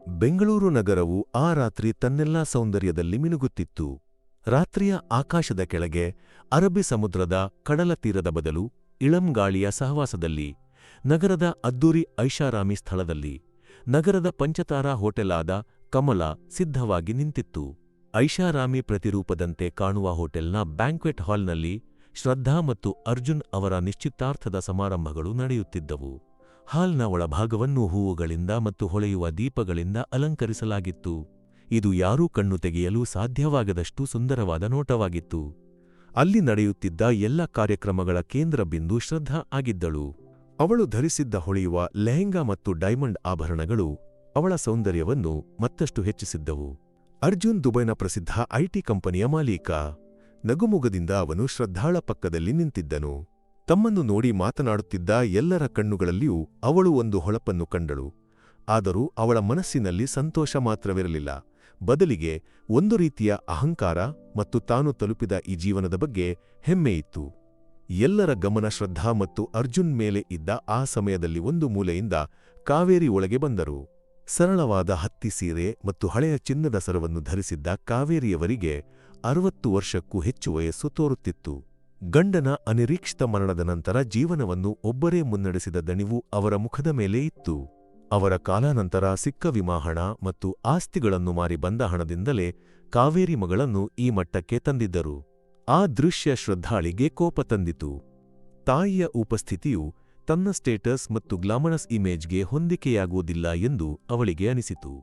ಬೆಂಗಳೂರು ನಗರವು ಆ ರಾತ್ರಿ ತನ್ನೆಲ್ಲಾ ಸೌಂದರ್ಯದಲ್ಲಿ ಮಿನುಗುತ್ತಿತ್ತು. ರಾತ್ರಿಯ ಆಕಾಶದ ಕೆಳಗೆ ಅರಬ್ಬಿ ಸಮುದ್ರದ ಕಡಲ ತೀರದ ಬದಲು ಇಳಂ ಗಾಳಿಯ ಸಹವಾಸದಲ್ಲಿ, ನಗರದ ಅದ್ದೂರಿ ಐಷಾರಾಮಿ ಸ್ಥಳದಲ್ಲಿ, ನಗರದ ಪಂಚತಾರಾ ಹೋಟೆಲಾದ ಕಮಲ ಸಿದ್ಧವಾಗಿ ನಿಂತಿತ್ತು. ಐಷಾರಾಮಿ ಪ್ರತಿರೂಪದಂತೆ ಕಾಣುವ ಹೋಟೆಲ್ನ ಬ್ಯಾಂಕ್ವೆಟ್ ಹಾಲ್ನಲ್ಲಿ ಶ್ರದ್ಧಾ ಮತ್ತು ಅರ್ಜುನ್ ಅವರ ನಿಶ್ಚಿತಾರ್ಥದ ಸಮಾರಂಭಗಳು ನಡೆಯುತ್ತಿದ್ದವು. ಹಾಲ್ನ ಒಳಭಾಗವನ್ನು ಹೂವುಗಳಿಂದ ಮತ್ತು ಹೊಳೆಯುವ ದೀಪಗಳಿಂದ ಅಲಂಕರಿಸಲಾಗಿತ್ತು. ಇದು ಯಾರೂ ಕಣ್ಣು ತೆಗೆಯಲು ಸಾಧ್ಯವಾಗದಷ್ಟು ಸುಂದರವಾದ ನೋಟವಾಗಿತ್ತು. ಅಲ್ಲಿ ನಡೆಯುತ್ತಿದ್ದ ಎಲ್ಲ ಕಾರ್ಯಕ್ರಮಗಳ ಕೇಂದ್ರ ಬಿಂದು ಶ್ರದ್ಧಾ ಆಗಿದ್ದಳು. ಅವಳು ಧರಿಸಿದ್ದ ಹೊಳೆಯುವ ಲೆಹೆಂಗಾ ಮತ್ತು ಡೈಮಂಡ್ ಆಭರಣಗಳು ಅವಳ ಸೌಂದರ್ಯವನ್ನು ಮತ್ತಷ್ಟು ಹೆಚ್ಚಿಸಿದ್ದವು. ಅರ್ಜುನ್ ದುಬೈನ ಪ್ರಸಿದ್ಧ ಐಟಿ ಕಂಪನಿಯ ಮಾಲೀಕ. ನಗುಮುಗದಿಂದ ಅವನು ಶ್ರದ್ಧಾಳ ಪಕ್ಕದಲ್ಲಿ ನಿಂತಿದ್ದನು. ತಮ್ಮನ್ನು ನೋಡಿ ಮಾತನಾಡುತ್ತಿದ್ದ ಎಲ್ಲರ ಕಣ್ಣುಗಳಲ್ಲಿಯೂ ಅವಳು ಒಂದು ಹೊಳಪನ್ನು ಕಂಡಳು. ಆದರೂ ಅವಳ ಮನಸ್ಸಿನಲ್ಲಿ ಸಂತೋಷ ಮಾತ್ರವಿರಲಿಲ್ಲ. ಬದಲಿಗೆ ಒಂದು ರೀತಿಯ ಅಹಂಕಾರ ಮತ್ತು ತಾನು ತಲುಪಿದ ಈ ಜೀವನದ ಬಗ್ಗೆ ಹೆಮ್ಮೆಯಿತ್ತು ಎಲ್ಲರ ಗಮನ ಶ್ರದ್ಧಾ ಮತ್ತು ಅರ್ಜುನ್ ಮೇಲೆ ಇದ್ದ ಆ ಸಮಯದಲ್ಲಿ ಒಂದು ಮೂಲೆಯಿಂದ ಕಾವೇರಿ ಒಳಗೆ ಬಂದರು. ಸರಳವಾದ ಹತ್ತಿ ಸೀರೆ ಮತ್ತು ಹಳೆಯ ಚಿನ್ನದ ಸರವನ್ನು ಧರಿಸಿದ್ದ ಕಾವೇರಿಯವರಿಗೆ ಅರವತ್ತು ವರ್ಷಕ್ಕೂ ಹೆಚ್ಚು ವಯಸ್ಸು ತೋರುತ್ತಿತ್ತು. ಗಂಡನ ಅನಿರೀಕ್ಷಿತ ಮರಣದ ನಂತರ ಜೀವನವನ್ನು ಒಬ್ಬರೇ ಮುನ್ನಡೆಸಿದ ದಣಿವು ಅವರ ಮುಖದ ಮೇಲೆ ಇತ್ತು. ಅವರ ಕಾಲಾನಂತರ ಸಿಕ್ಕ ವಿಮಾಹಣ ಮತ್ತು ಆಸ್ತಿಗಳನ್ನು ಮಾರಿ ಬಂದ ಹಣದಿಂದಲೇ ಕಾವೇರಿ ಮಗಳನ್ನು ಈ ಮಟ್ಟಕ್ಕೆ ತಂದಿದ್ದರು. ಆ ದೃಶ್ಯ ಶ್ರದ್ಧಾಳಿಗೆ ಕೋಪ ತಂದಿತು. ತಾಯಿಯ ಉಪಸ್ಥಿತಿಯು ತನ್ನ ಸ್ಟೇಟಸ್ ಮತ್ತು ಗ್ಲಾಮರಸ್ ಇಮೇಜ್ಗೆ ಹೊಂದಿಕೆಯಾಗುವುದಿಲ್ಲ ಎಂದು ಅವಳಿಗೆ ಅನಿಸಿತು.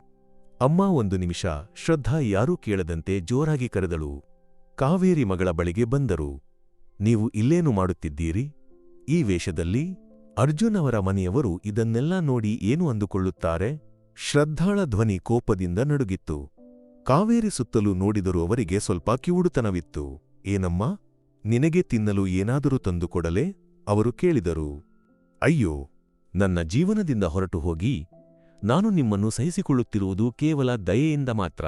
ಅಮ್ಮ, ಒಂದು ನಿಮಿಷ, ಶ್ರದ್ಧಾ ಯಾರೂ ಕೇಳದಂತೆ ಜೋರಾಗಿ ಕರೆದಳು. ಕಾವೇರಿ ಮಗಳ ಬಳಿಗೆ ಬಂದರು. ನೀವು ಇಲ್ಲೇನು ಮಾಡುತ್ತಿದ್ದೀರಿ? ಈ ವೇಷದಲ್ಲಿ ಅರ್ಜುನ್ ಅವರ ಮನೆಯವರು ಇದನ್ನೆಲ್ಲ ನೋಡಿ ಏನು ಅಂದುಕೊಳ್ಳುತ್ತಾರೆ? ಶ್ರದ್ಧಾಳ ಧ್ವನಿ ಕೋಪದಿಂದ ನಡುಗಿತ್ತು. ಕಾವೇರಿ ಸುತ್ತಲೂ ನೋಡಿದರೂ ಅವರಿಗೆ ಸ್ವಲ್ಪ ಕಿವುಡುತನವಿತ್ತು. ಏನಮ್ಮ? ನಿನಗೆ ತಿನ್ನಲು ಏನಾದರೂ ತಂದುಕೊಡಲೇ ಅವರು ಕೇಳಿದರು. ಅಯ್ಯೋ, ನನ್ನ ಜೀವನದಿಂದ ಹೊರಟು ಹೋಗಿ ನಾನು ನಿಮ್ಮನ್ನು ಸಹಿಸಿಕೊಳ್ಳುತ್ತಿರುವುದು ಕೇವಲ ದಯೆಯಿಂದ ಮಾತ್ರ.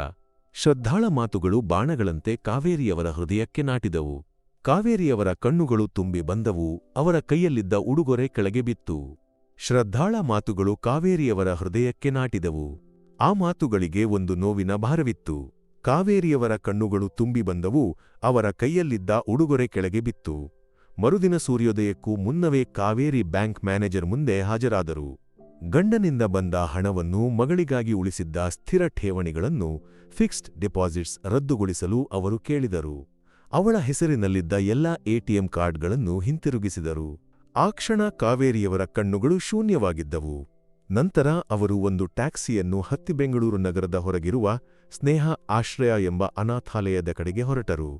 ಶ್ರದ್ಧಾಳ ಮಾತುಗಳು ಬಾಣಗಳಂತೆ ಕಾವೇರಿಯವರ ಹೃದಯಕ್ಕೆ ನಾಟಿದವು. ಕಾವೇರಿಯವರ ಕಣ್ಣುಗಳು ತುಂಬಿ ಬಂದವು, ಅವರ ಕೈಯಲ್ಲಿದ್ದ ಉಡುಗೊರೆ ಕೆಳಗೆ ಬಿತ್ತು. ಶ್ರದ್ಧಾಳ ಮಾತುಗಳು ಕಾವೇರಿಯವರ ಹೃದಯಕ್ಕೆ ನಾಟಿದವು. ಆ ಮಾತುಗಳಿಗೆ ಒಂದು ನೋವಿನ ಭಾರವಿತ್ತು. ಕಾವೇರಿಯವರ ಕಣ್ಣುಗಳು ತುಂಬಿ ಬಂದವು, ಅವರ ಕೈಯಲ್ಲಿದ್ದ ಉಡುಗೊರೆ ಕೆಳಗೆ ಬಿತ್ತು. ಮರುದಿನ ಸೂರ್ಯೋದಯಕ್ಕೂ ಮುನ್ನವೇ ಕಾವೇರಿ ಬ್ಯಾಂಕ್ ಮ್ಯಾನೇಜರ್ ಮುಂದೆ ಹಾಜರಾದರು. ಗಂಡನಿಂದ ಬಂದ ಹಣವನ್ನು ಮಗಳಿಗಾಗಿ ಉಳಿಸಿದ್ದ ಸ್ಥಿರ ಠೇವಣಿಗಳನ್ನು ಫಿಕ್ಸ್ಡ್ ಡಿಪಾಸಿಟ್ಸ್ ರದ್ದುಗೊಳಿಸಲು ಅವರು ಕೇಳಿದರು. ಅವಳ ಹೆಸರಿನಲ್ಲಿದ್ದ ಎಲ್ಲಾ ಎಟಿಎಂ ಕಾರ್ಡ್ಗಳನ್ನು ಹಿಂತಿರುಗಿಸಿದರು. ಆ ಕ್ಷಣ ಕಾವೇರಿಯವರ ಕಣ್ಣುಗಳು ಶೂನ್ಯವಾಗಿದ್ದವು. ನಂತರ ಅವರು ಒಂದು ಟ್ಯಾಕ್ಸಿಯನ್ನು ಹತ್ತಿ ಬೆಂಗಳೂರು ನಗರದ ಹೊರಗಿರುವ ಸ್ನೇಹ ಆಶ್ರಯ ಎಂಬ ಅನಾಥಾಲಯದ ಕಡೆಗೆ ಹೊರಟರು.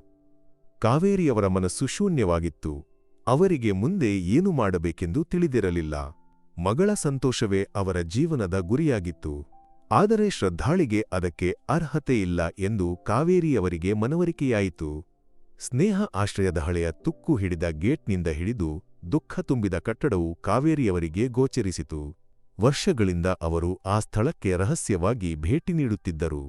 ಕಾವೇರಿಯವರ ಮನಸ್ಸು ಶೂನ್ಯವಾಗಿತ್ತು. ಅವರಿಗೆ ಮುಂದೆ ಏನು ಮಾಡಬೇಕೆಂದು ತಿಳಿದಿರಲಿಲ್ಲ. ಮಗಳ ಸಂತೋಷವೇ ಅವರ ಜೀವನದ ಗುರಿಯಾಗಿತ್ತು. ಆದರೆ ಶ್ರದ್ಧಾಳಿಗೆ ಅದಕ್ಕೆ ಅರ್ಹತೆಯಿಲ್ಲ ಎಂದು ಕಾವೇರಿಯವರಿಗೆ ಮನವರಿಕೆಯಾಯಿತು. ಸ್ನೇಹ ಆಶ್ರಯದ ಹಳೆಯ ತುಕ್ಕು ಹಿಡಿದ ಗೇಟ್ನಿಂದ ಹಿಡಿದು ದುಃಖ ತುಂಬಿದ ಕಟ್ಟಡವು ಕಾವೇರಿಯವರಿಗೆ ಗೋಚರಿಸಿತು. ವರ್ಷಗಳಿಂದ ಅವರು ಆ ಸ್ಥಳಕ್ಕೆ ರಹಸ್ಯವಾಗಿ ಭೇಟಿ ನೀಡುತ್ತಿದ್ದರು.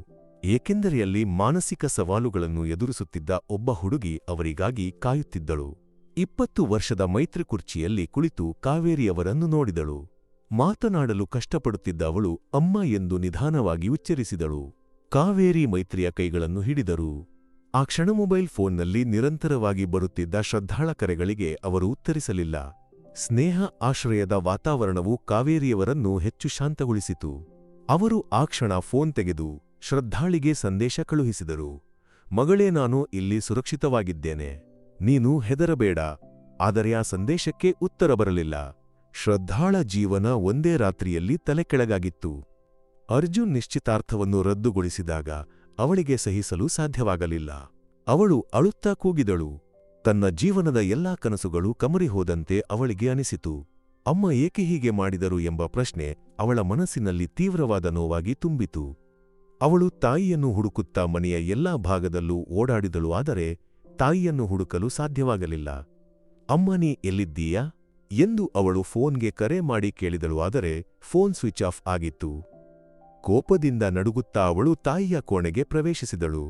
ಏಕೆಂದರೆಯಲ್ಲಿ ಮಾನಸಿಕ ಸವಾಲುಗಳನ್ನು ಎದುರಿಸುತ್ತಿದ್ದ ಒಬ್ಬ ಹುಡುಗಿ ಅವರಿಗಾಗಿ ಕಾಯುತ್ತಿದ್ದಳು. ಇಪ್ಪತ್ತು ವರ್ಷದ ಮೈತ್ರಿ ಕುರ್ಚಿಯಲ್ಲಿ ಕುಳಿತು ಕಾವೇರಿಯವರನ್ನು ನೋಡಿದಳು. ಮಾತನಾಡಲು ಕಷ್ಟಪಡುತ್ತಿದ್ದ ಅವಳು ಅಮ್ಮ ಎಂದು ನಿಧಾನವಾಗಿ ಉಚ್ಚರಿಸಿದಳು. ಕಾವೇರಿ ಮೈತ್ರಿಯ ಕೈಗಳನ್ನು ಹಿಡಿದರು. ಆ ಕ್ಷಣ ಮೊಬೈಲ್ ಫೋನ್ನಲ್ಲಿ ನಿರಂತರವಾಗಿ ಬರುತ್ತಿದ್ದ ಶ್ರದ್ಧಾಳ ಕರೆಗಳಿಗೆ ಅವರು ಉತ್ತರಿಸಲಿಲ್ಲ. ಸ್ನೇಹ ಆಶ್ರಯದ ವಾತಾವರಣವು ಕಾವೇರಿಯವರನ್ನು ಹೆಚ್ಚು ಶಾಂತಗೊಳಿಸಿತು. ಅವರು ಆ ಕ್ಷಣ ಫೋನ್ ತೆಗೆದು ಶ್ರದ್ಧಾಳಿಗೆ ಸಂದೇಶ ಕಳುಹಿಸಿದರು. ಮಗಳೇ, ನಾನು ಇಲ್ಲಿ ಸುರಕ್ಷಿತವಾಗಿದ್ದೇನೆ. ನೀನು ಹೆದರಬೇಡ. ಆದರೆ ಆ ಸಂದೇಶಕ್ಕೆ ಉತ್ತರ ಬರಲಿಲ್ಲ. ಶ್ರದ್ಧಾಳ ಜೀವನ ಒಂದೇ ರಾತ್ರಿಯಲ್ಲಿ ತಲೆಕೆಳಗಾಗಿತ್ತು ಅರ್ಜುನ್ ನಿಶ್ಚಿತಾರ್ಥವನ್ನು ರದ್ದುಗೊಳಿಸಿದಾಗ ಅವಳಿಗೆ ಸಹಿಸಲು ಸಾಧ್ಯವಾಗಲಿಲ್ಲ. ಅವಳು ಅಳುತ್ತಾ ಕೂಗಿದಳು. ತನ್ನ ಜೀವನದ ಎಲ್ಲಾ ಕನಸುಗಳು ಕಮರಿಹೋದಂತೆ ಅವಳಿಗೆ ಅನಿಸಿತು. ಅಮ್ಮ ಏಕೆ ಹೀಗೆ ಮಾಡಿದರು ಎಂಬ ಪ್ರಶ್ನೆ ಅವಳ ಮನಸ್ಸಿನಲ್ಲಿ ತೀವ್ರವಾದ ನೋವಾಗಿ ತುಂಬಿತು. ಅವಳು ತಾಯಿಯನ್ನು ಹುಡುಕುತ್ತಾ ಮನೆಯ ಎಲ್ಲಾ ಭಾಗದಲ್ಲೂ ಓಡಾಡಿದಳು ಆದರೆ ತಾಯಿಯನ್ನು ಹುಡುಕಲು ಸಾಧ್ಯವಾಗಲಿಲ್ಲ. ಅಮ್ಮ, ನೀ ಎಲ್ಲಿದ್ದೀಯಾ? ಎಂದು ಅವಳು ಫೋನ್ಗೆ ಕರೆ ಮಾಡಿ ಕೇಳಿದಳು ಆದರೆ ಫೋನ್ ಸ್ವಿಚ್ ಆಫ್ ಆಗಿತ್ತು. ಕೋಪದಿಂದ ನಡುಗುತ್ತಾ ಅವಳು ತಾಯಿಯ ಕೋಣೆಗೆ ಪ್ರವೇಶಿಸಿದಳು.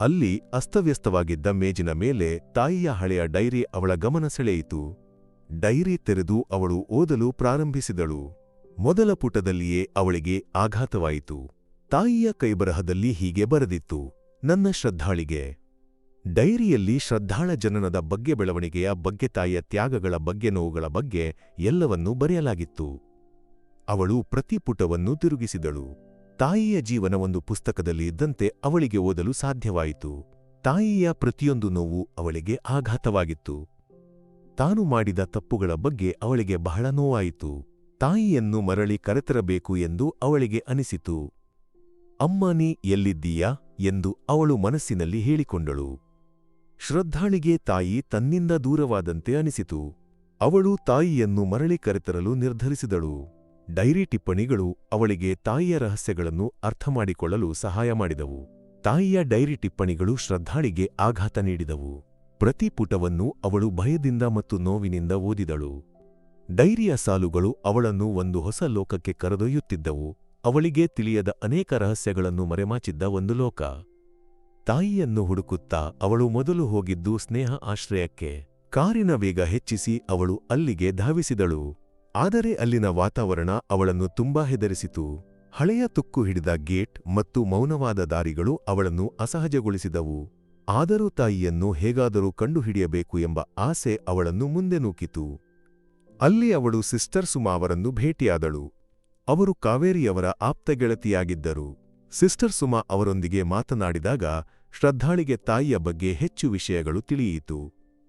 ಅಲ್ಲಿ ಅಸ್ತವ್ಯಸ್ತವಾಗಿದ್ದ ಮೇಜಿನ ಮೇಲೆ ತಾಯಿಯ ಹಳೆಯ ಡೈರಿ ಅವಳ ಗಮನ ಸೆಳೆಯಿತು. ಡೈರಿ ತೆರೆದು ಅವಳು ಓದಲು ಪ್ರಾರಂಭಿಸಿದಳು. ಮೊದಲ ಪುಟದಲ್ಲಿಯೇ ಅವಳಿಗೆ ಆಘಾತವಾಯಿತು. ತಾಯಿಯ ಕೈಬರಹದಲ್ಲಿ ಹೀಗೆ ಬರೆದಿತ್ತು, ನನ್ನ ಶ್ರದ್ಧಾಳಿಗೆ. ಡೈರಿಯಲ್ಲಿ ಶ್ರದ್ಧಾಳ ಜನನದ ಬಗ್ಗೆ ಬೆಳವಣಿಗೆಯ ಬಗ್ಗೆ ತಾಯಿಯ ತ್ಯಾಗಗಳ ಬಗ್ಗೆ ನೋವುಗಳ ಬಗ್ಗೆ ಎಲ್ಲವನ್ನೂ ಬರೆಯಲಾಗಿತ್ತು. ಅವಳು ಪ್ರತಿ ಪುಟವನ್ನು ತಿರುಗಿಸಿದಳು. ತಾಯಿಯ ಜೀವನ ಒಂದು ಪುಸ್ತಕದಲ್ಲಿ ಇದ್ದಂತೆ ಅವಳಿಗೆ ಓದಲು ಸಾಧ್ಯವಾಯಿತು. ತಾಯಿಯ ಪ್ರತಿಯೊಂದು ನೋವು ಅವಳಿಗೆ ಆಘಾತವಾಗಿತ್ತು. ತಾನು ಮಾಡಿದ ತಪ್ಪುಗಳ ಬಗ್ಗೆ ಅವಳಿಗೆ ಬಹಳ ನೋವಾಯಿತು. ತಾಯಿಯನ್ನು ಮರಳಿ ಕರೆತರಬೇಕು ಎಂದು ಅವಳಿಗೆ ಅನಿಸಿತು. ಅಮ್ಮ, ನೀ ಎಲ್ಲಿದ್ದೀಯಾ? ಎಂದು ಅವಳು ಮನಸ್ಸಿನಲ್ಲಿ ಹೇಳಿಕೊಂಡಳು. ಶ್ರದ್ಧಾಳಿಗೆ ತಾಯಿ ತನ್ನಿಂದ ದೂರವಾದಂತೆ ಅನಿಸಿತು. ಅವಳು ತಾಯಿಯನ್ನು ಮರಳಿ ಕರೆತರಲು ನಿರ್ಧರಿಸಿದಳು. ಡೈರಿ ಟಿಪ್ಪಣಿಗಳು ಅವಳಿಗೆ ತಾಯಿಯ ರಹಸ್ಯಗಳನ್ನು ಅರ್ಥಮಾಡಿಕೊಳ್ಳಲು ಸಹಾಯ ಮಾಡಿದವು. ತಾಯಿಯ ಡೈರಿ ಟಿಪ್ಪಣಿಗಳು ಶ್ರದ್ಧಾಳಿಗೆ ಆಘಾತ ನೀಡಿದವು. ಪ್ರತಿ ಪುಟವನ್ನು ಅವಳು ಭಯದಿಂದ ಮತ್ತು ನೋವಿನಿಂದ ಓದಿದಳು. ಡೈರಿಯ ಸಾಲುಗಳು ಅವಳನ್ನು ಒಂದು ಹೊಸ ಲೋಕಕ್ಕೆ ಕರೆದೊಯ್ಯುತ್ತಿದ್ದವು. ಅವಳಿಗೆ ತಿಳಿಯದ ಅನೇಕ ರಹಸ್ಯಗಳನ್ನು ಮರೆಮಾಚಿದ್ದ ಒಂದು ಲೋಕ. ತಾಯಿಯನ್ನು ಹುಡುಕುತ್ತಾ ಅವಳು ಮೊದಲು ಹೋಗಿದ್ದು ಸ್ನೇಹ ಆಶ್ರಯಕ್ಕೆ. ಕಾರಿನ ವೇಗ ಹೆಚ್ಚಿಸಿ ಅವಳು ಅಲ್ಲಿಗೆ ಧಾವಿಸಿದಳು. ಆದರೆ ಅಲ್ಲಿನ ವಾತಾವರಣ ಅವಳನ್ನು ತುಂಬಾ ಹೆದರಿಸಿತು. ಹಳೆಯ ತುಕ್ಕು ಹಿಡಿದ ಗೇಟ್ ಮತ್ತು ಮೌನವಾದ ದಾರಿಗಳು ಅವಳನ್ನು ಅಸಹಜಗೊಳಿಸಿದವು. ಆದರೂ ತಾಯಿಯನ್ನು ಹೇಗಾದರೂ ಕಂಡುಹಿಡಿಯಬೇಕು ಎಂಬ ಆಸೆ ಅವಳನ್ನು ಮುಂದೆ ನೂಕಿತು. ಅಲ್ಲಿ ಅವಳು ಸಿಸ್ಟರ್ ಸುಮಾ ಅವರನ್ನು ಭೇಟಿಯಾದಳು. ಅವರು ಕಾವೇರಿಯವರ ಆಪ್ತಗೆಳತಿಯಾಗಿದ್ದರು ಸಿಸ್ಟರ್ ಸುಮಾ ಅವರೊಂದಿಗೆ ಮಾತನಾಡಿದಾಗ ಶ್ರದ್ಧಾಳಿಗೆ ತಾಯಿಯ ಬಗ್ಗೆ ಹೆಚ್ಚು ವಿಷಯಗಳು ತಿಳಿಯಿತು.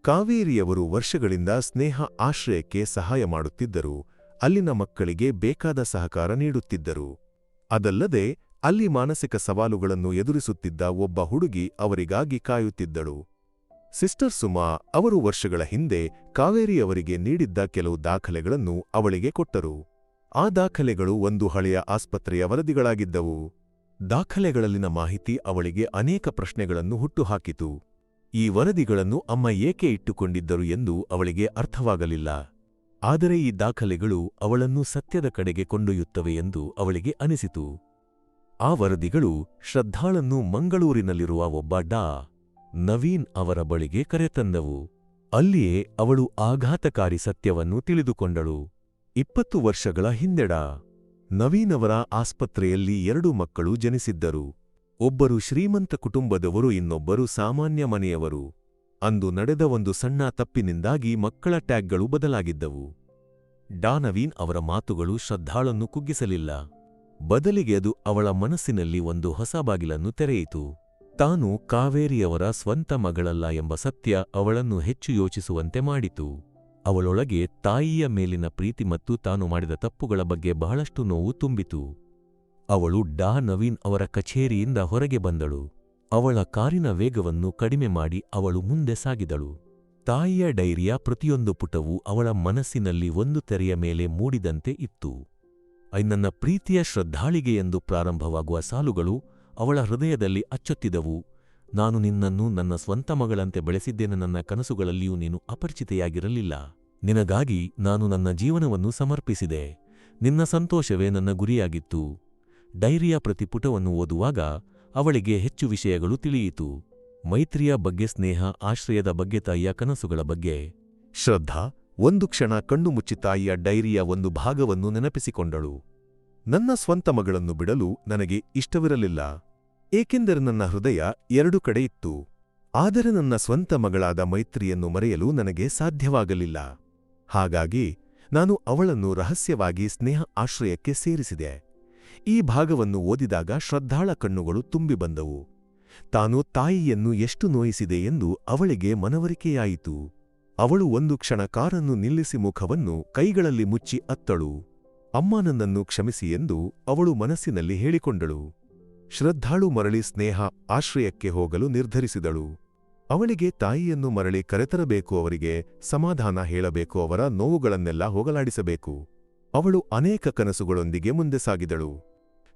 ಕಾವೇರಿಯವರು ವರ್ಷಗಳಿಂದ ಸ್ನೇಹ ಆಶ್ರಯಕ್ಕೆ ಸಹಾಯ ಮಾಡುತ್ತಿದ್ದರು. ಅಲ್ಲಿನ ಮಕ್ಕಳಿಗೆ ಬೇಕಾದ ಸಹಕಾರ ನೀಡುತ್ತಿದ್ದರು. ಅದಲ್ಲದೆ, ಅಲ್ಲಿ ಮಾನಸಿಕ ಸವಾಲುಗಳನ್ನು ಎದುರಿಸುತ್ತಿದ್ದ ಒಬ್ಬ ಹುಡುಗಿ ಅವರಿಗಾಗಿ ಕಾಯುತ್ತಿದ್ದಳು. ಸಿಸ್ಟರ್ ಸುಮಾ ಅವರು ವರ್ಷಗಳ ಹಿಂದೆ ಕಾವೇರಿಯವರಿಗೆ ನೀಡಿದ್ದ ಕೆಲವು ದಾಖಲೆಗಳನ್ನು ಅವಳಿಗೆ ಕೊಟ್ಟರು. ಆ ದಾಖಲೆಗಳು ಒಂದು ಹಳೆಯ ಆಸ್ಪತ್ರೆಯ ವರದಿಗಳಾಗಿದ್ದವು. ದಾಖಲೆಗಳಲ್ಲಿನ ಮಾಹಿತಿ ಅವಳಿಗೆ ಅನೇಕ ಪ್ರಶ್ನೆಗಳನ್ನು ಹುಟ್ಟುಹಾಕಿತು ಈ ವರದಿಗಳನ್ನು ಅಮ್ಮ ಏಕೆ ಇಟ್ಟುಕೊಂಡಿದ್ದರು ಎಂದು ಅವಳಿಗೆ ಅರ್ಥವಾಗಲಿಲ್ಲ. ಆದರೆ ಈ ದಾಖಲೆಗಳು ಅವಳನ್ನು ಸತ್ಯದ ಕಡೆಗೆ ಕೊಂಡೊಯ್ಯುತ್ತವೆ ಎಂದು ಅವಳಿಗೆ ಅನಿಸಿತು. ಆ ವರದಿಗಳು ಶ್ರದ್ಧಾಳನ್ನು ಮಂಗಳೂರಿನಲ್ಲಿರುವ ಒಬ್ಬ ಡಾ. ನವೀನ್ ಅವರ ಬಳಿಗೆ ಕರೆತಂದವು. ಅಲ್ಲಿಯೇ ಅವಳು ಆಘಾತಕಾರಿ ಸತ್ಯವನ್ನು ತಿಳಿದುಕೊಂಡಳು. ಇಪ್ಪತ್ತು ವರ್ಷಗಳ ಹಿಂದೆಡ ಅವರ ಆಸ್ಪತ್ರೆಯಲ್ಲಿ ಎರಡು ಮಕ್ಕಳು ಜನಿಸಿದ್ದರು. ಒಬ್ಬರು ಶ್ರೀಮಂತ ಕುಟುಂಬದವರು, ಇನ್ನೊಬ್ಬರು ಸಾಮಾನ್ಯ ಮನೆಯವರು. ಅಂದು ನಡೆದ ಒಂದು ಸಣ್ಣ ತಪ್ಪಿನಿಂದಾಗಿ ಮಕ್ಕಳ ಟ್ಯಾಗ್ಗಳು ಬದಲಾಗಿದ್ದವು. ಡಾನವೀನ್ ಅವರ ಮಾತುಗಳು ಶ್ರದ್ಧಾಳನ್ನು ಕುಗ್ಗಿಸಲಿಲ್ಲ. ಬದಲಿಗೆ ಅದು ಅವಳ ಮನಸ್ಸಿನಲ್ಲಿ ಒಂದು ಹೊಸ ಬಾಗಿಲನ್ನು ತೆರೆಯಿತು. ತಾನು ಕಾವೇರಿಯವರ ಸ್ವಂತ ಮಗಳಲ್ಲ ಎಂಬ ಸತ್ಯ ಅವಳನ್ನು ಹೆಚ್ಚು ಯೋಚಿಸುವಂತೆ ಮಾಡಿತು. ಅವಳೊಳಗೆ ತಾಯಿಯ ಮೇಲಿನ ಪ್ರೀತಿ ಮತ್ತು ತಾನು ಮಾಡಿದ ತಪ್ಪುಗಳ ಬಗ್ಗೆ ಬಹಳಷ್ಟು ನೋವು ತುಂಬಿತು. ಅವಳು ಡಾ ನವೀನ್ ಅವರ ಕಚೇರಿಯಿಂದ ಹೊರಗೆ ಬಂದಳು. ಅವಳ ಕಾರಿನ ವೇಗವನ್ನು ಕಡಿಮೆ ಮಾಡಿ ಅವಳು ಮುಂದೆ ಸಾಗಿದಳು. ತಾಯಿಯ ಡೈರಿಯ ಪ್ರತಿಯೊಂದು ಪುಟವೂ ಅವಳ ಮನಸ್ಸಿನಲ್ಲಿ ಒಂದು ತೆರೆಯ ಮೇಲೆ ಮೂಡಿದಂತೆ ಇತ್ತು. ಐ ನನ್ನ ಪ್ರೀತಿಯ ಶ್ರದ್ಧಾಳಿಗೆ ಎಂದು ಪ್ರಾರಂಭವಾಗುವ ಸಾಲುಗಳು ಅವಳ ಹೃದಯದಲ್ಲಿ ಅಚ್ಚೊತ್ತಿದವು. ನಾನು ನಿನ್ನನ್ನು ನನ್ನ ಸ್ವಂತ ಮಗಳಂತೆ ಬೆಳೆಸಿದ್ದೇನೆ, ನನ್ನ ಕನಸುಗಳಲ್ಲಿಯೂ ನೀನು ಅಪರಿಚಿತೆಯಾಗಿರಲಿಲ್ಲ. ನಿನಗಾಗಿ ನಾನು ನನ್ನ ಜೀವನವನ್ನು ಸಮರ್ಪಿಸಿದೆ. ನಿನ್ನ ಸಂತೋಷವೇ ನನ್ನ ಗುರಿಯಾಗಿತ್ತು. ಡೈರಿಯ ಪ್ರತಿಪುಟವನ್ನು ಓದುವಾಗ ಅವಳಿಗೆ ಹೆಚ್ಚು ವಿಷಯಗಳು ತಿಳಿಯಿತು. ಮೈತ್ರಿಯ ಬಗ್ಗೆ ಸ್ನೇಹ, ಆಶ್ರಯದ ಬಗ್ಗೆ ತಾಯಿಯ ಕನಸುಗಳ ಬಗ್ಗೆ. ಶ್ರದ್ಧಾ, ಒಂದು ಕ್ಷಣ ಕಣ್ಣು ಮುಚ್ಚಿ ತಾಯಿಯ ಡೈರಿಯ ಒಂದು ಭಾಗವನ್ನು ನೆನಪಿಸಿಕೊಂಡಳು. ನನ್ನ ಸ್ವಂತ ಮಗಳನ್ನು ಬಿಡಲು ನನಗೆ ಇಷ್ಟವಿರಲಿಲ್ಲ. ಏಕೆಂದರೆ ನನ್ನ ಹೃದಯ ಎರಡು ಕಡೆ ಇತ್ತು. ಆದರೆ ನನ್ನ ಸ್ವಂತ ಮಗಳಾದ ಮೈತ್ರಿಯನ್ನು ಮರೆಯಲು ನನಗೆ ಸಾಧ್ಯವಾಗಲಿಲ್ಲ. ಹಾಗಾಗಿ ನಾನು ಅವಳನ್ನು ರಹಸ್ಯವಾಗಿ ಸ್ನೇಹ ಆಶ್ರಯಕ್ಕೆ ಸೇರಿಸಿದೆ. ಈ ಭಾಗವನ್ನು ಓದಿದಾಗ ಶ್ರದ್ಧಾಳ ಕಣ್ಣುಗಳು ತುಂಬಿ ಬಂದವು. ತಾನು ತಾಯಿಯನ್ನು ಎಷ್ಟು ನೋಯಿಸಿದೆ ಎಂದು ಅವಳಿಗೆ ಮನವರಿಕೆಯಾಯಿತು. ಅವಳು ಒಂದು ಕ್ಷಣ ಕಾರನ್ನು ನಿಲ್ಲಿಸಿ ಮುಖವನ್ನು ಕೈಗಳಲ್ಲಿ ಮುಚ್ಚಿ ಅತ್ತಳು. ಅಮ್ಮ ನನ್ನನ್ನು ಕ್ಷಮಿಸಿ ಎಂದು ಅವಳು ಮನಸ್ಸಿನಲ್ಲಿ ಹೇಳಿಕೊಂಡಳು. ಶ್ರದ್ಧಾಳು ಮರಳಿ ಸ್ನೇಹ ಆಶ್ರಯಕ್ಕೆ ಹೋಗಲು ನಿರ್ಧರಿಸಿದಳು. ಅವಳಿಗೆ ತಾಯಿಯನ್ನು ಮರಳಿ ಕರೆತರಬೇಕು, ಅವರಿಗೆ ಸಮಾಧಾನ ಹೇಳಬೇಕು, ಅವರ ನೋವುಗಳನ್ನೆಲ್ಲ ಹೋಗಲಾಡಿಸಬೇಕು. ಅವಳು ಅನೇಕ ಕನಸುಗಳೊಂದಿಗೆ ಮುಂದೆ ಸಾಗಿದಳು.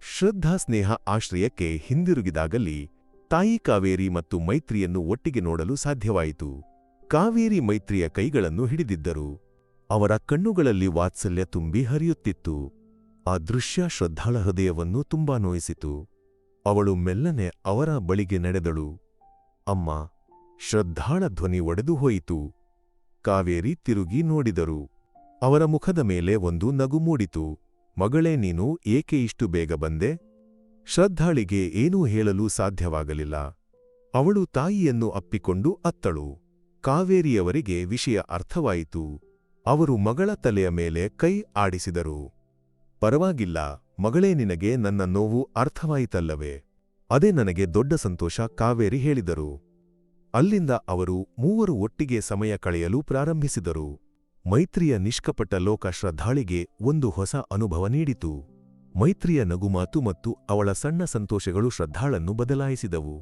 ಶ್ರದ್ಧಾ ಸ್ನೇಹ ಆಶ್ರಯಕ್ಕೆ ಹಿಂದಿರುಗಿದಾಗಲಿ ತಾಯಿ ಕಾವೇರಿ ಮತ್ತು ಮೈತ್ರಿಯನ್ನು ಒಟ್ಟಿಗೆ ನೋಡಲು ಸಾಧ್ಯವಾಯಿತು. ಕಾವೇರಿ ಮೈತ್ರಿಯ ಕೈಗಳನ್ನು ಹಿಡಿದಿದ್ದರು. ಅವರ ಕಣ್ಣುಗಳಲ್ಲಿ ವಾತ್ಸಲ್ಯ ತುಂಬಿ ಹರಿಯುತ್ತಿತ್ತು. ಆ ದೃಶ್ಯ ಶ್ರದ್ಧಾಳ ಹೃದಯವನ್ನು ತುಂಬಾ ನೋಯಿಸಿತು. ಅವಳು ಮೆಲ್ಲನೆ ಅವರ ಬಳಿಗೆ ನಡೆದಳು. ಅಮ್ಮ, ಶ್ರದ್ಧಾಳ ಧ್ವನಿ ಒಡೆದು ಹೋಯಿತು. ಕಾವೇರಿ ತಿರುಗಿ ನೋಡಿದರು. ಅವರ ಮುಖದ ಮೇಲೆ ಒಂದು ನಗು ಮೂಡಿತು. ಮಗಳೇ ನೀನು ಏಕೆ ಇಷ್ಟು ಬೇಗ ಬಂದೆ? ಶ್ರದ್ಧಾಳಿಗೆ ಏನೂ ಹೇಳಲು ಸಾಧ್ಯವಾಗಲಿಲ್ಲ. ಅವಳು ತಾಯಿಯನ್ನು ಅಪ್ಪಿಕೊಂಡು ಅತ್ತಳು. ಕಾವೇರಿಯವರಿಗೆ ವಿಷಯ ಅರ್ಥವಾಯಿತು. ಅವರು ಮಗಳ ತಲೆಯ ಮೇಲೆ ಕೈ ಆಡಿಸಿದರು. ಪರವಾಗಿಲ್ಲ, ಮಗಳೇ ನಿನಗೆ ನನ್ನ ನೋವು ಅರ್ಥವಾಯಿತಲ್ಲವೇ? ಅದೇ ನನಗೆ ದೊಡ್ಡ ಸಂತೋಷ, ಕಾವೇರಿ ಹೇಳಿದರು. ಅಲ್ಲಿಂದ ಅವರು ಮೂವರು ಒಟ್ಟಿಗೆ ಸಮಯ ಕಳೆಯಲು ಪ್ರಾರಂಭಿಸಿದರು. ಮೈತ್ರಿಯ ನಿಷ್ಕಪಟ ಲೋಕ ಶ್ರದ್ಧಾಳಿಗೆ ಒಂದು ಹೊಸ ಅನುಭವ ನೀಡಿತು. ಮೈತ್ರಿಯ ನಗುಮಾತು ಮತ್ತು ಅವಳ ಸಣ್ಣ ಸಂತೋಷಗಳು ಶ್ರದ್ಧಾಳನ್ನು ಬದಲಾಯಿಸಿದವು.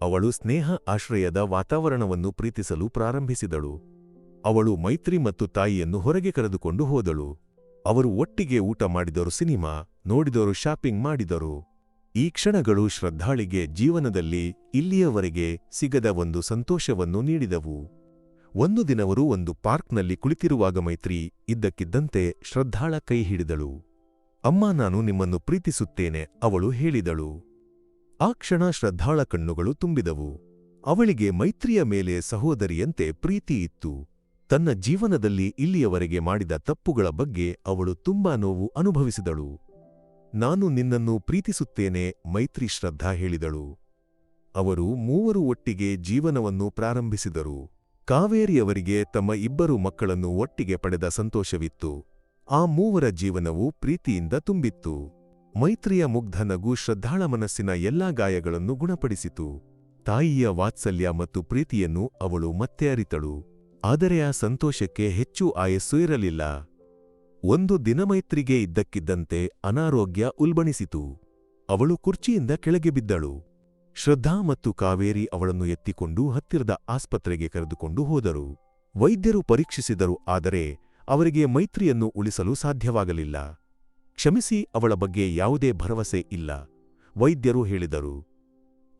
ಅವಳು ಸ್ನೇಹ ಆಶ್ರಯದ ವಾತಾವರಣವನ್ನು ಪ್ರೀತಿಸಲು ಪ್ರಾರಂಭಿಸಿದಳು. ಅವಳು ಮೈತ್ರಿ ಮತ್ತು ತಾಯಿಯನ್ನು ಹೊರಗೆ ಕರೆದುಕೊಂಡು ಹೋದಳು. ಅವರು ಒಟ್ಟಿಗೆ ಊಟ ಮಾಡಿದರು, ಸಿನಿಮಾ ನೋಡಿದರು, ಶಾಪಿಂಗ್ ಮಾಡಿದರು. ಈ ಕ್ಷಣಗಳು ಶ್ರದ್ಧಾಳಿಗೆ ಜೀವನದಲ್ಲಿ ಇಲ್ಲಿಯವರೆಗೆ ಸಿಗದ ಒಂದು ಸಂತೋಷವನ್ನು ನೀಡಿದವು. ಒಂದು ದಿನವರು ಒಂದು ಪಾರ್ಕ್ನಲ್ಲಿ ಕುಳಿತಿರುವಾಗ ಮೈತ್ರಿ ಇದ್ದಕ್ಕಿದ್ದಂತೆ ಶ್ರದ್ಧಾಳ ಕೈ ಹಿಡಿದಳು. ಅಮ್ಮ, ನಾನು ನಿಮ್ಮನ್ನು ಪ್ರೀತಿಸುತ್ತೇನೆ, ಅವಳು ಹೇಳಿದಳು. ಆ ಕ್ಷಣ ಶ್ರದ್ಧಾಳ ಕಣ್ಣುಗಳು ತುಂಬಿದವು. ಅವಳಿಗೆ ಮೈತ್ರಿಯ ಮೇಲೆ ಸಹೋದರಿಯಂತೆ ಪ್ರೀತಿ ಇತ್ತು. ತನ್ನ ಜೀವನದಲ್ಲಿ ಇಲ್ಲಿಯವರೆಗೆ ಮಾಡಿದ ತಪ್ಪುಗಳ ಬಗ್ಗೆ ಅವಳು ತುಂಬಾ ನೋವು ಅನುಭವಿಸಿದಳು. ನಾನು ನಿನ್ನನ್ನು ಪ್ರೀತಿಸುತ್ತೇನೆ, ಮೈತ್ರಿ ಶ್ರದ್ಧಾ ಹೇಳಿದಳು. ಅವರು ಮೂವರು ಒಟ್ಟಿಗೆ ಜೀವನವನ್ನು ಪ್ರಾರಂಭಿಸಿದರು. ಕಾವೇರಿಯವರಿಗೆ ತಮ್ಮ ಇಬ್ಬರು ಮಕ್ಕಳನ್ನು ಒಟ್ಟಿಗೆ ಪಡೆದ ಸಂತೋಷವಿತ್ತು. ಆ ಮೂವರ ಜೀವನವು ಪ್ರೀತಿಯಿಂದ ತುಂಬಿತ್ತು. ಮೈತ್ರಿಯ ಮುಗ್ಧ ನಗು ಶ್ರದ್ಧಾಳ ಮನಸ್ಸಿನ ಎಲ್ಲಾ ಗಾಯಗಳನ್ನು ಗುಣಪಡಿಸಿತು. ತಾಯಿಯ ವಾತ್ಸಲ್ಯ ಮತ್ತು ಪ್ರೀತಿಯನ್ನು ಅವಳು ಮತ್ತೆ ಅರಿತಳು. ಆದರೆ ಆ ಸಂತೋಷಕ್ಕೆ ಹೆಚ್ಚು ಆಯಸ್ಸು ಇರಲಿಲ್ಲ. ಒಂದು ದಿನ ಮೈತ್ರಿಗೆ ಇದ್ದಕ್ಕಿದ್ದಂತೆ ಅನಾರೋಗ್ಯ ಉಲ್ಬಣಿಸಿತು. ಅವಳು ಕುರ್ಚಿಯಿಂದ ಕೆಳಗೆ ಬಿದ್ದಳು. ಶ್ರದ್ಧಾ ಮತ್ತು ಕಾವೇರಿ ಅವಳನ್ನು ಎತ್ತಿಕೊಂಡು ಹತ್ತಿರದ ಆಸ್ಪತ್ರೆಗೆ ಕರೆದುಕೊಂಡು ಹೋದರು. ವೈದ್ಯರು ಪರೀಕ್ಷಿಸಿದರು, ಆದರೆ ಅವರಿಗೆ ಮೈತ್ರಿಯನ್ನು ಉಳಿಸಲು ಸಾಧ್ಯವಾಗಲಿಲ್ಲ. ಕ್ಷಮಿಸಿ, ಅವಳ ಬಗ್ಗೆ ಯಾವುದೇ ಭರವಸೆ ಇಲ್ಲ, ವೈದ್ಯರು ಹೇಳಿದರು.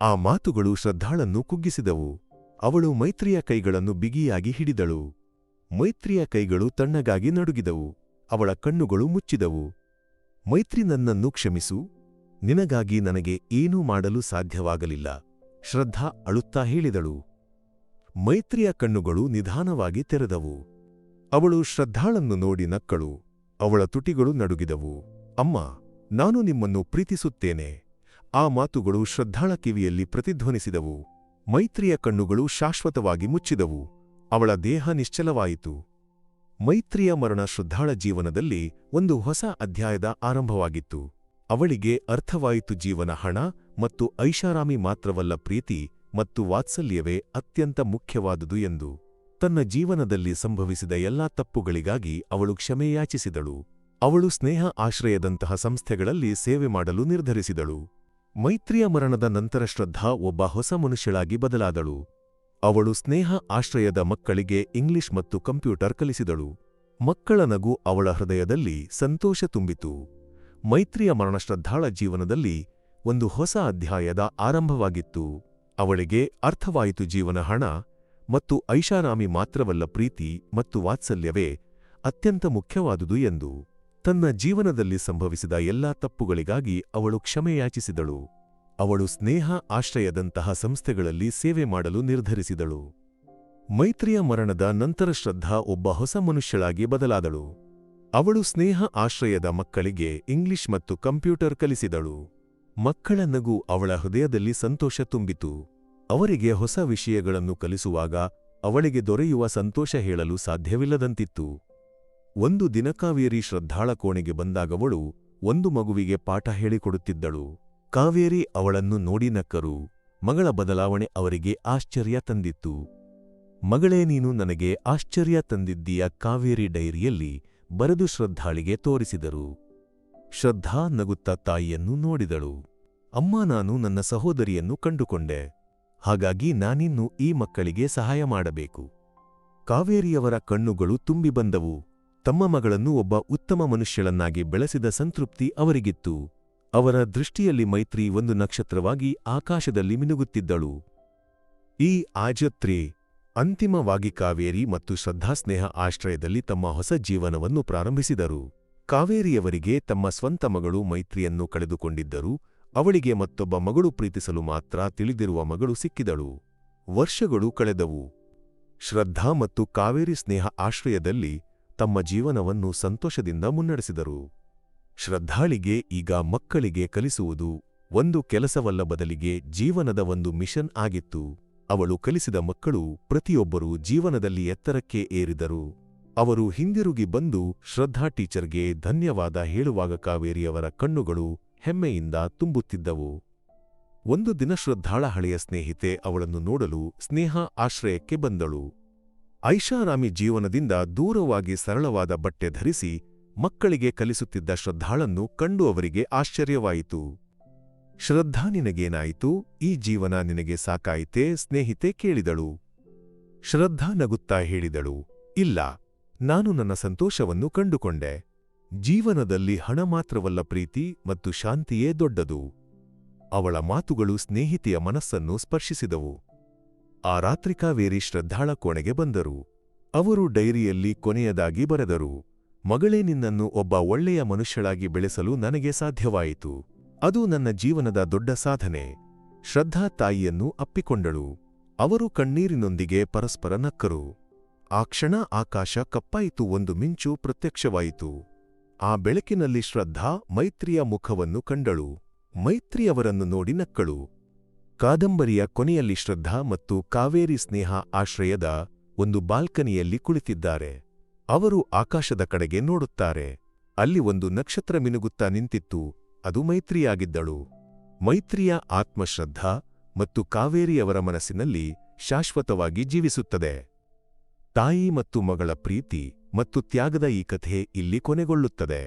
ಆ ಮಾತುಗಳು ಶ್ರದ್ಧಾಳನ್ನು ಕುಗ್ಗಿಸಿದವು. ಅವಳು ಮೈತ್ರಿಯ ಕೈಗಳನ್ನು ಬಿಗಿಯಾಗಿ ಹಿಡಿದಳು. ಮೈತ್ರಿಯ ಕೈಗಳು ತಣ್ಣಗಾಗಿ ನಡುಗಿದವು. ಅವಳ ಕಣ್ಣುಗಳು ಮುಚ್ಚಿದವು. ಮೈತ್ರಿ ನನ್ನನ್ನು ಕ್ಷಮಿಸು ನಿನಗಾಗಿ ನನಗೆ ಏನೂ ಮಾಡಲು ಸಾಧ್ಯವಾಗಲಿಲ್ಲ. ಶ್ರದ್ಧಾ ಅಳುತ್ತಾ ಹೇಳಿದಳು. ಮೈತ್ರಿಯ ಕಣ್ಣುಗಳು ನಿಧಾನವಾಗಿ ತೆರೆದವು. ಅವಳು ಶ್ರದ್ಧಾಳನ್ನು ನೋಡಿ ನಕ್ಕಳು. ಅವಳ ತುಟಿಗಳು ನಡುಗಿದವು. ಅಮ್ಮ, ನಾನು ನಿಮ್ಮನ್ನು ಪ್ರೀತಿಸುತ್ತೇನೆ. ಆ ಮಾತುಗಳು ಶ್ರದ್ಧಾಳ ಕಿವಿಯಲ್ಲಿ ಪ್ರತಿಧ್ವನಿಸಿದವು. ಮೈತ್ರಿಯ ಕಣ್ಣುಗಳು ಶಾಶ್ವತವಾಗಿ ಮುಚ್ಚಿದವು. ಅವಳ ದೇಹ ನಿಶ್ಚಲವಾಯಿತು. ಮೈತ್ರಿಯ ಮರಣ ಶ್ರದ್ಧಾಳ ಜೀವನದಲ್ಲಿ ಒಂದು ಹೊಸ ಅಧ್ಯಾಯದ ಆರಂಭವಾಗಿತ್ತು. ಅವಳಿಗೆ ಅರ್ಥವಾಯಿತು ಜೀವನ ಹಣ ಮತ್ತು ಐಷಾರಾಮಿ ಮಾತ್ರವಲ್ಲ ಪ್ರೀತಿ ಮತ್ತು ವಾತ್ಸಲ್ಯವೇ ಅತ್ಯಂತ ಮುಖ್ಯವಾದುದು ಎಂದು. ತನ್ನ ಜೀವನದಲ್ಲಿ ಸಂಭವಿಸಿದ ಎಲ್ಲಾ ತಪ್ಪುಗಳಿಗಾಗಿ ಅವಳು ಕ್ಷಮೆಯಾಚಿಸಿದಳು. ಅವಳು ಸ್ನೇಹ ಆಶ್ರಯದಂತಹ ಸಂಸ್ಥೆಗಳಲ್ಲಿ ಸೇವೆ ಮಾಡಲು ನಿರ್ಧರಿಸಿದಳು. ಮೈತ್ರಿಯ ಮರಣದ ನಂತರ ಶ್ರದ್ಧಾ ಒಬ್ಬ ಹೊಸ ಮನುಷ್ಯಳಾಗಿ ಬದಲಾದಳು. ಅವಳು ಸ್ನೇಹ ಆಶ್ರಯದ ಮಕ್ಕಳಿಗೆ ಇಂಗ್ಲಿಷ್ ಮತ್ತು ಕಂಪ್ಯೂಟರ್ ಕಲಿಸಿದಳು. ಮಕ್ಕಳ ನಗು ಅವಳ ಹೃದಯದಲ್ಲಿ ಸಂತೋಷ ತುಂಬಿತು. ಮೈತ್ರಿಯ ಮರಣಶ್ರದ್ಧಾಳ ಜೀವನದಲ್ಲಿ ಒಂದು ಹೊಸ ಅಧ್ಯಾಯದ ಆರಂಭವಾಗಿತ್ತು. ಅವಳಿಗೆ ಅರ್ಥವಾಯಿತು ಜೀವನ ಹಣ ಮತ್ತು ಐಷಾರಾಮಿ ಮಾತ್ರವಲ್ಲ ಪ್ರೀತಿ ಮತ್ತು ವಾತ್ಸಲ್ಯವೇ ಅತ್ಯಂತ ಮುಖ್ಯವಾದುದು ಎಂದು. ತನ್ನ ಜೀವನದಲ್ಲಿ ಸಂಭವಿಸಿದ ಎಲ್ಲಾ ತಪ್ಪುಗಳಿಗಾಗಿ ಅವಳು ಕ್ಷಮೆಯಾಚಿಸಿದಳು. ಅವಳು ಸ್ನೇಹ, ಆಶ್ರಯದಂತಹ ಸಂಸ್ಥೆಗಳಲ್ಲಿ ಸೇವೆ ಮಾಡಲು ನಿರ್ಧರಿಸಿದಳು. ಮೈತ್ರಿಯ ಮರಣದ ನಂತರ ಶ್ರದ್ಧಾ ಒಬ್ಬ ಹೊಸ ಮನುಷ್ಯಳಾಗಿ ಬದಲಾದಳು. ಅವಳು ಸ್ನೇಹ ಆಶ್ರಯದ ಮಕ್ಕಳಿಗೆ ಇಂಗ್ಲಿಷ್ ಮತ್ತು ಕಂಪ್ಯೂಟರ್ ಕಲಿಸಿದಳು. ಮಕ್ಕಳ ನಗು ಅವಳ ಹೃದಯದಲ್ಲಿ ಸಂತೋಷ ತುಂಬಿತು. ಅವರಿಗೆ ಹೊಸ ವಿಷಯಗಳನ್ನು ಕಲಿಸುವಾಗ ಅವಳಿಗೆ ದೊರೆಯುವ ಸಂತೋಷ ಹೇಳಲು ಸಾಧ್ಯವಿಲ್ಲದಂತಿತ್ತು. ಒಂದು ದಿನ ಕಾವೇರಿ ಶ್ರದ್ಧಾಳ ಕೋಣೆಗೆ ಬಂದಾಗವಳು ಒಂದು ಮಗುವಿಗೆ ಪಾಠ ಹೇಳಿಕೊಡುತ್ತಿದ್ದಳು. ಕಾವೇರಿ ಅವಳನ್ನು ನೋಡಿ ನಕ್ಕರು. ಮಗಳ ಬದಲಾವಣೆ ಅವರಿಗೆ ಆಶ್ಚರ್ಯ ತಂದಿತ್ತು. ಮಗಳೇ ನೀನು ನನಗೆ ಆಶ್ಚರ್ಯ ತಂದಿದ್ದೀಯ ಕಾವೇರಿ ಡೈರಿಯಲ್ಲಿ? ಬರೆದು ಶ್ರದ್ಧಾಳಿಗೆ ತೋರಿಸಿದರು. ಶ್ರದ್ಧಾ ನಗುತ್ತ ತಾಯಿಯನ್ನು ನೋಡಿದಳು. ಅಮ್ಮ ನಾನು ನನ್ನ ಸಹೋದರಿಯನ್ನು ಕಂಡುಕೊಂಡೆ. ಹಾಗಾಗಿ ನಾನಿನ್ನು ಈ ಮಕ್ಕಳಿಗೆ ಸಹಾಯ ಮಾಡಬೇಕು. ಕಾವೇರಿಯವರ ಕಣ್ಣುಗಳು ತುಂಬಿ ಬಂದವು. ತಮ್ಮ ಮಗಳನ್ನು ಒಬ್ಬ ಉತ್ತಮ ಮನುಷ್ಯಳನ್ನಾಗಿ ಬೆಳೆಸಿದ ಸಂತೃಪ್ತಿ ಅವರಿಗಿತ್ತು. ಅವರ ದೃಷ್ಟಿಯಲ್ಲಿ ಮೈತ್ರಿ ಒಂದು ನಕ್ಷತ್ರವಾಗಿ ಆಕಾಶದಲ್ಲಿ ಮಿನುಗುತ್ತಿದ್ದಳು. ಈ ಆಜತ್ರಿ ಅಂತಿಮವಾಗಿ ಕಾವೇರಿ ಮತ್ತು ಶ್ರದ್ಧಾಸ್ನೇಹ ಆಶ್ರಯದಲ್ಲಿ ತಮ್ಮ ಹೊಸ ಜೀವನವನ್ನು ಪ್ರಾರಂಭಿಸಿದರು. ಕಾವೇರಿಯವರಿಗೆ ತಮ್ಮ ಸ್ವಂತ ಮಗಳು ಮೈತ್ರಿಯನ್ನು ಕಳೆದುಕೊಂಡಿದ್ದರು. ಅವಳಿಗೆ ಮತ್ತೊಬ್ಬ ಮಗಳು ಪ್ರೀತಿಸಲು ಮಾತ್ರ ತಿಳಿದಿರುವ ಮಗಳು ಸಿಕ್ಕಿದಳು. ವರ್ಷಗಳು ಕಳೆದವು. ಶ್ರದ್ಧಾ ಮತ್ತು ಕಾವೇರಿ ಸ್ನೇಹ ಆಶ್ರಯದಲ್ಲಿ ತಮ್ಮ ಜೀವನವನ್ನು ಸಂತೋಷದಿಂದ ಮುನ್ನಡೆಸಿದರು. ಶ್ರದ್ಧಾಳಿಗೆ ಈಗ ಮಕ್ಕಳಿಗೆ ಕಲಿಸುವುದು ಒಂದು ಕೆಲಸವಲ್ಲ, ಬದಲಿಗೆ ಜೀವನದ ಒಂದು ಮಿಷನ್ ಆಗಿತ್ತು. ಅವಳು ಕಲಿಸಿದ ಮಕ್ಕಳು ಪ್ರತಿಯೊಬ್ಬರೂ ಜೀವನದಲ್ಲಿ ಎತ್ತರಕ್ಕೆ ಏರಿದರು. ಅವರು ಹಿಂದಿರುಗಿ ಬಂದು ಶ್ರದ್ಧಾ ಟೀಚರ್ಗೆ ಧನ್ಯವಾದ ಹೇಳುವಾಗ ಕಾವೇರಿಯವರ ಕಣ್ಣುಗಳು ಹೆಮ್ಮೆಯಿಂದ ತುಂಬುತ್ತಿದ್ದವು. ಒಂದು ದಿನ ಶ್ರದ್ಧಾಳ ಹಳೆಯ ಸ್ನೇಹಿತೆ ಅವಳನ್ನು ನೋಡಲು ಸ್ನೇಹ ಆಶ್ರಯಕ್ಕೆ ಬಂದಳು. ಐಷಾರಾಮಿ ಜೀವನದಿಂದ ದೂರವಾಗಿ ಸರಳವಾದ ಬಟ್ಟೆ ಧರಿಸಿ ಮಕ್ಕಳಿಗೆ ಕಲಿಸುತ್ತಿದ್ದ ಶ್ರದ್ಧಾಳನ್ನು ಕಂಡು ಅವರಿಗೆ ಆಶ್ಚರ್ಯವಾಯಿತು. ಶ್ರದ್ಧಾ ನಿನಗೇನಾಯಿತು? ಈ ಜೀವನ ನಿನಗೆ ಸಾಕಾಯಿತೆ? ಸ್ನೇಹಿತೆ ಕೇಳಿದಳು. ಶ್ರದ್ಧಾ ನಗುತ್ತಾ ಹೇಳಿದಳು. ಇಲ್ಲ, ನಾನು ನನ್ನ ಸಂತೋಷವನ್ನು ಕಂಡುಕೊಂಡೆ. ಜೀವನದಲ್ಲಿ ಹಣ ಮಾತ್ರವಲ್ಲ ಪ್ರೀತಿ ಮತ್ತು ಶಾಂತಿಯೇ ದೊಡ್ಡದು. ಅವಳ ಮಾತುಗಳು ಸ್ನೇಹಿತೆಯ ಮನಸ್ಸನ್ನು ಸ್ಪರ್ಶಿಸಿದವು. ಆ ರಾತ್ರಿ ಕಾವೇರಿ ಶ್ರದ್ಧಾಳ ಕೋಣೆಗೆ ಬಂದರು. ಅವರು ಡೈರಿಯಲ್ಲಿ ಕೊನೆಯದಾಗಿ ಬರೆದರು. ಮಗಳೇ ನಿನ್ನನ್ನು ಒಬ್ಬ ಒಳ್ಳೆಯ ಮನುಷ್ಯಳಾಗಿ ಬೆಳೆಸಲು ನನಗೆ ಸಾಧ್ಯವಾಯಿತು. ಅದು ನನ್ನ ಜೀವನದ ದೊಡ್ಡ ಸಾಧನೆ. ಶ್ರದ್ಧಾ ತಾಯಿಯನ್ನು ಅಪ್ಪಿಕೊಂಡಳು. ಅವರು ಕಣ್ಣೀರಿನೊಂದಿಗೆ ಪರಸ್ಪರ ನಕ್ಕರು. ಆ ಕ್ಷಣ ಆಕಾಶ ಕಪ್ಪಾಯಿತು, ಒಂದು ಮಿಂಚು ಪ್ರತ್ಯಕ್ಷವಾಯಿತು. ಆ ಬೆಳಕಿನಲ್ಲಿ ಶ್ರದ್ಧಾ ಮೈತ್ರಿಯ ಮುಖವನ್ನು ಕಂಡಳು. ಮೈತ್ರಿಯವರನ್ನು ನೋಡಿ ನಕ್ಕಳು. ಕಾದಂಬರಿಯ ಕೊನೆಯಲ್ಲಿ ಶ್ರದ್ಧಾ ಮತ್ತು ಕಾವೇರಿ ಸ್ನೇಹ ಆಶ್ರಯದ ಒಂದು ಬಾಲ್ಕನಿಯಲ್ಲಿ ಕುಳಿತಿದ್ದಾರೆ. ಅವರು ಆಕಾಶದ ಕಡೆಗೆ ನೋಡುತ್ತಾರೆ. ಅಲ್ಲಿ ಒಂದು ನಕ್ಷತ್ರ ಮಿನುಗುತ್ತಾ ನಿಂತಿತ್ತು. ಅದು ಮೈತ್ರಿಯಾಗಿದ್ದಳು. ಮೈತ್ರಿಯ ಆತ್ಮಶ್ರದ್ಧಾ ಮತ್ತು ಕಾವೇರಿಯವರ ಮನಸ್ಸಿನಲ್ಲಿ ಶಾಶ್ವತವಾಗಿ ಜೀವಿಸುತ್ತದೆ. ತಾಯಿ ಮತ್ತು ಮಗಳ ಪ್ರೀತಿ ಮತ್ತು ತ್ಯಾಗದ ಈ ಕಥೆ ಇಲ್ಲಿ ಕೊನೆಗೊಳ್ಳುತ್ತದೆ.